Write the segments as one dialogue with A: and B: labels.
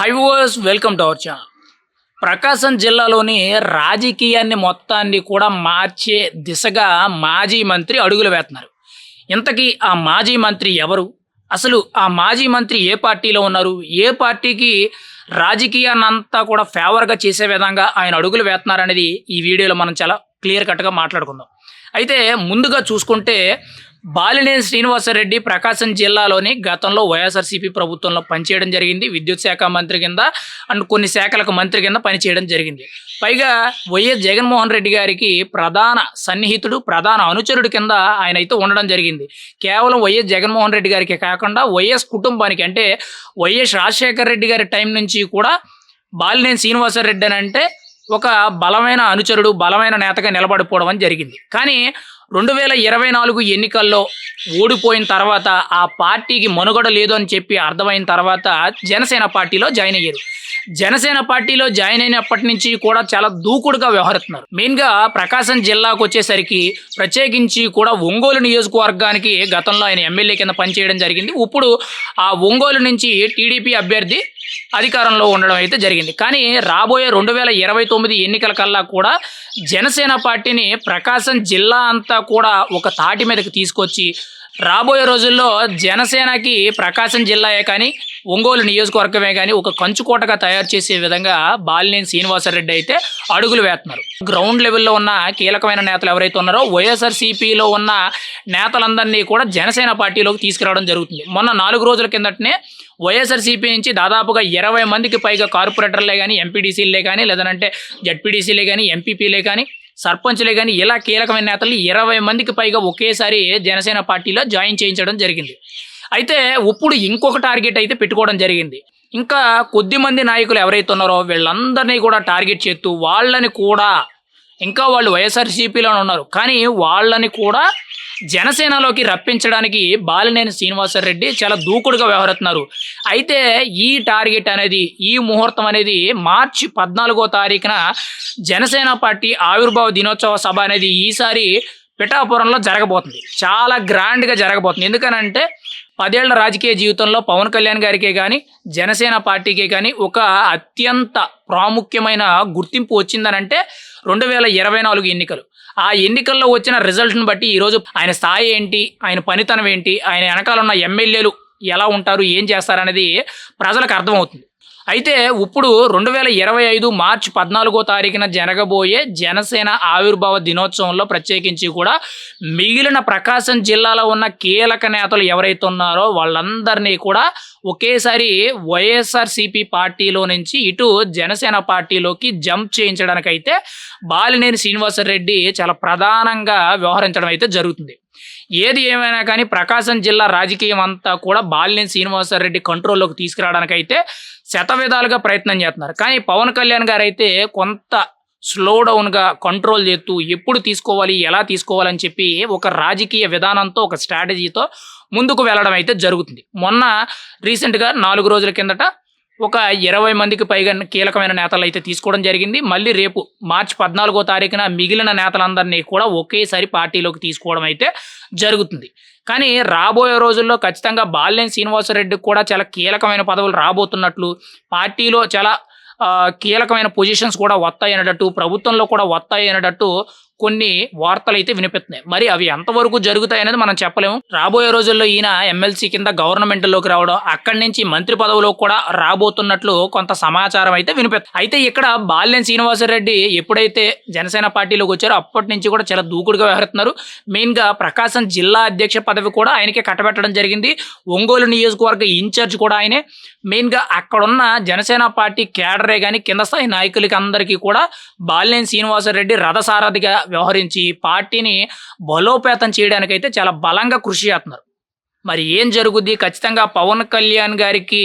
A: Hi welcome to our channel Prakasam జిల్లాలోని రాజకీయాన్ని మొత్తాన్ని కూడా మార్చే దిశగా మాజీ మంత్రి అడుగులు వేస్తున్నారు. ఇంతకీ ఆ మాజీ మంత్రి ఎవరు? అసలు ఆ మాజీ మంత్రి ఏ పార్టీలో ఉన్నారు? ఏ పార్టీకి రాజకీయాన్ని అంతా కూడా ఫేవర్గా చేసే విధంగా ఆయన అడుగులు వేస్తున్నారు అనేది ఈ వీడియోలో మనం చాలా క్లియర్ కట్గా మాట్లాడుకుందాం. అయితే ముందుగా చూసుకుంటే బాలినేని శ్రీనివాసరెడ్డి ప్రకాశం జిల్లాలోని గతంలో వైఎస్ఆర్సీపీ ప్రభుత్వంలో పనిచేయడం జరిగింది. విద్యుత్ శాఖ మంత్రి కింద అండ్ కొన్ని శాఖలకు మంత్రి కింద పనిచేయడం జరిగింది. పైగా వైఎస్ జగన్మోహన్ రెడ్డి గారికి ప్రధాన సన్నిహితుడు ప్రధాన అనుచరుడు కింద ఆయన అయితే ఉండడం జరిగింది. కేవలం వైఎస్ జగన్మోహన్ రెడ్డి గారికి కాకుండా వైఎస్ కుటుంబానికి అంటే వైఎస్ రాజశేఖర రెడ్డి గారి టైం నుంచి కూడా బాలినేని శ్రీనివాసరెడ్డి అని అంటే ఒక బలమైన అనుచరుడు బలమైన నేతగా నిలబడిపోవడం అని జరిగింది. కానీ రెండు వేల ఇరవై నాలుగు ఎన్నికల్లో ఓడిపోయిన తర్వాత ఆ పార్టీకి మనుగడ లేదు అని చెప్పి అర్థమైన తర్వాత జనసేన పార్టీలో జాయిన్ అయ్యారు. జనసేన పార్టీలో జాయిన్ అయినప్పటి నుంచి కూడా చాలా దూకుడుగా వ్యవహరిస్తున్నారు. మెయిన్గా ప్రకాశం జిల్లాకు వచ్చేసరికి ప్రత్యేకించి కూడా ఒంగోలు నియోజకవర్గానికి గతంలో ఆయన ఎమ్మెల్యే కింద పనిచేయడం జరిగింది. ఇప్పుడు ఆ ఒంగోలు నుంచి టీడీపీ అభ్యర్థి అధికారంలో ఉండడం అయితే జరిగింది. కానీ రాబోయే రెండు వేల ఇరవై తొమ్మిది ఎన్నికల కల్లా కూడా జనసేన పార్టీని ప్రకాశం జిల్లా అంతా కూడా ఒక తాటి మీదకి తీసుకొచ్చి రాబోయే రోజుల్లో జనసేనకి ప్రకాశం జిల్లాయే కానీ ఒంగోలు నియోజకవర్గమే కానీ ఒక కంచుకోటగా తయారు చేసే విధంగా బాలినేని శ్రీనివాసరెడ్డి అయితే అడుగులు వేస్తున్నారు. గ్రౌండ్ లెవెల్లో ఉన్న కీలకమైన నేతలు ఎవరైతే ఉన్నారో వైఎస్ఆర్సీపీలో ఉన్న నేతలందరినీ కూడా జనసేన పార్టీలోకి తీసుకురావడం జరుగుతుంది. మొన్న నాలుగు రోజుల కిందటనే వైఎస్ఆర్సీపీ నుంచి దాదాపుగా ఇరవై మందికి పైగా కార్పొరేటర్లే కానీ ఎంపీడీసీలే కానీ లేదంటే జడ్పీడీసీలే కానీ ఎంపీపీలే కానీ సర్పంచ్లే కానీ ఇలా కీలకమైన నేతలు ఇరవై మందికి పైగా ఒకేసారి జనసేన పార్టీలో జాయిన్ చేయించడం జరిగింది. అయితే ఇప్పుడు ఇంకొక టార్గెట్ అయితే పెట్టుకోవడం జరిగింది. ఇంకా కొద్ది మంది నాయకులు ఎవరైతే ఉన్నారో వీళ్ళందరినీ కూడా టార్గెట్ చేస్తూ వాళ్ళని కూడా ఇంకా వాళ్ళు వైఎస్ఆర్సీపీలోనే ఉన్నారు. కానీ వాళ్ళని కూడా జనసేనలోకి రప్పించడానికి బాలినేని శ్రీనివాసరెడ్డి చాలా దూకుడుగా వ్యవహరిస్తున్నారు. అయితే ఈ టార్గెట్ అనేది ఈ ముహూర్తం అనేది మార్చి పద్నాలుగో తారీఖున జనసేన పార్టీ ఆవిర్భావ దినోత్సవ సభ అనేది ఈసారి పిఠాపురంలో జరగబోతుంది. చాలా గ్రాండ్గా జరగబోతుంది. ఎందుకనంటే పదేళ్ళ రాజకీయ జీవితంలో పవన్ కళ్యాణ్ గారికే కానీ జనసేన పార్టీకే కానీ ఒక అత్యంత ప్రాముఖ్యమైన గుర్తింపు వచ్చిందనంటే రెండు వేల ఇరవై నాలుగు ఎన్నికలు. ఆ ఎన్నికల్లో వచ్చిన రిజల్ట్ని బట్టి ఈరోజు ఆయన స్థాయి ఏంటి? ఆయన పనితనం ఏంటి? ఆయన వెనకాల ఉన్న ఎమ్మెల్యేలు ఎలా ఉంటారు? ఏం చేస్తారనేది ప్రజలకు అర్థమవుతుంది. అయితే ఇప్పుడు రెండు వేల ఇరవై ఐదు మార్చ్ పద్నాలుగో తారీఖున జరగబోయే జనసేన ఆవిర్భావ దినోత్సవంలో ప్రత్యేకించి కూడా మిగిలిన ప్రకాశం జిల్లాలో ఉన్న కీలక నేతలు ఎవరైతే ఉన్నారో వాళ్ళందరినీ కూడా ఒకేసారి వైఎస్ఆర్సిపి పార్టీలో నుంచి ఇటు జనసేన పార్టీలోకి జంప్ చేయించడానికైతే బాలినేని శ్రీనివాసరెడ్డి చాలా ప్రధానంగా వ్యవహరించడం అయితే జరుగుతుంది. ఏది ఏమైనా కానీ ప్రకాశం జిల్లా రాజకీయం అంతా కూడా బాలినేని శ్రీనివాసరెడ్డి కంట్రోల్లోకి తీసుకురావడానికైతే శతవిధాలుగా ప్రయత్నం చేస్తున్నారు. కానీ పవన్ కళ్యాణ్ గారు అయితే కొంత స్లో డౌన్గా కంట్రోల్ చేస్తూ ఎప్పుడు తీసుకోవాలి ఎలా తీసుకోవాలని చెప్పి ఒక రాజకీయ విధానంతో ఒక స్ట్రాటజీతో ముందుకు వెళ్ళడం అయితే జరుగుతుంది. మొన్న రీసెంట్గా నాలుగు రోజుల కిందట ఒక ఇరవై మందికి పైగా కీలకమైన నేతలు అయితే తీసుకోవడం జరిగింది. మళ్ళీ రేపు మార్చి పద్నాలుగో తారీఖున మిగిలిన నేతలందరినీ కూడా ఒకేసారి పార్టీలోకి తీసుకోవడం అయితే జరుగుతుంది. కానీ రాబోయే రోజుల్లో ఖచ్చితంగా బాలినేని శ్రీనివాసరెడ్డికి కూడా చాలా కీలకమైన పదవులు రాబోతున్నట్లు పార్టీలో చాలా కీలకమైన పొజిషన్స్ కూడా వస్తాయి అనేటట్టు ప్రభుత్వంలో కూడా వస్తాయి అనేటట్టు కొన్ని వార్తలు అయితే వినిపిస్తున్నాయి మరి అవి ఎంతవరకు జరుగుతాయి అనేది మనం చెప్పలేము. రాబోయే రోజుల్లో ఈయన ఎమ్మెల్సీ కింద గవర్నమెంట్లోకి రావడం అక్కడి నుంచి మంత్రి పదవిలో కూడా రాబోతున్నట్లు కొంత సమాచారం అయితే వినిపిస్తుంది అయితే ఇక్కడ బాల్యం శ్రీనివాసరెడ్డి ఎప్పుడైతే జనసేన పార్టీలోకి వచ్చారో అప్పటి నుంచి కూడా చాలా దూకుడుగా వ్యవహరిస్తున్నారు. మెయిన్గా ప్రకాశం జిల్లా అధ్యక్ష పదవి కూడా ఆయనకే కట్టబెట్టడం జరిగింది. ఒంగోలు నియోజకవర్గ ఇన్ఛార్జ్ కూడా ఆయనే. మెయిన్గా అక్కడున్న జనసేన పార్టీ కేడరే కానీ కింద స్థాయి నాయకులకి అందరికీ కూడా బాల్యం శ్రీనివాసరెడ్డి రథసారథిగా వ్యవహరించి పార్టీని బలోపేతం చేయడానికైతే చాలా బలంగా కృషి చేస్తున్నారు. మరి ఏం జరుగుద్ది? ఖచ్చితంగా పవన్ కళ్యాణ్ గారికి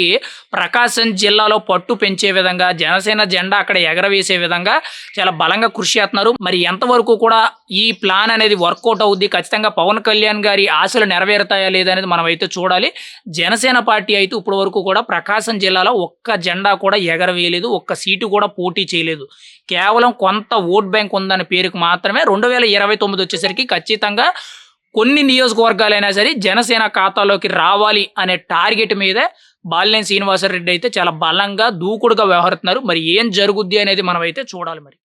A: ప్రకాశం జిల్లాలో పట్టు పెంచే విధంగా జనసేన జెండా అక్కడ ఎగరవేసే విధంగా చాలా బలంగా కృషి చేస్తున్నారు. మరి ఎంతవరకు కూడా ఈ ప్లాన్ అనేది వర్కౌట్ అవుద్ది? ఖచ్చితంగా పవన్ కళ్యాణ్ గారి ఆశలు నెరవేరుతాయా లేదనేది మనం అయితే చూడాలి. జనసేన పార్టీ అయితే ఇప్పటి వరకు కూడా ప్రకాశం జిల్లాలో ఒక్క జెండా కూడా ఎగరవేయలేదు ఒక్క సీటు కూడా పోటీ చేయలేదు. కేవలం కొంత ఓట్ బ్యాంక్ ఉందనే పేరుకు మాత్రమే రెండు వేల ఇరవై తొమ్మిది వచ్చేసరికి ఖచ్చితంగా కొన్ని నియోజకవర్గాలైనా సరే జనసేన ఖాతాలోకి రావాలి అనే టార్గెట్ మీదే బాలినేని శ్రీనివాసరెడ్డి అయితే చాలా బలంగా దూకుడుగా వ్యవహరిస్తున్నారు. మరి ఏం జరుగుద్ది అనేది మనం అయితే చూడాలి మరి.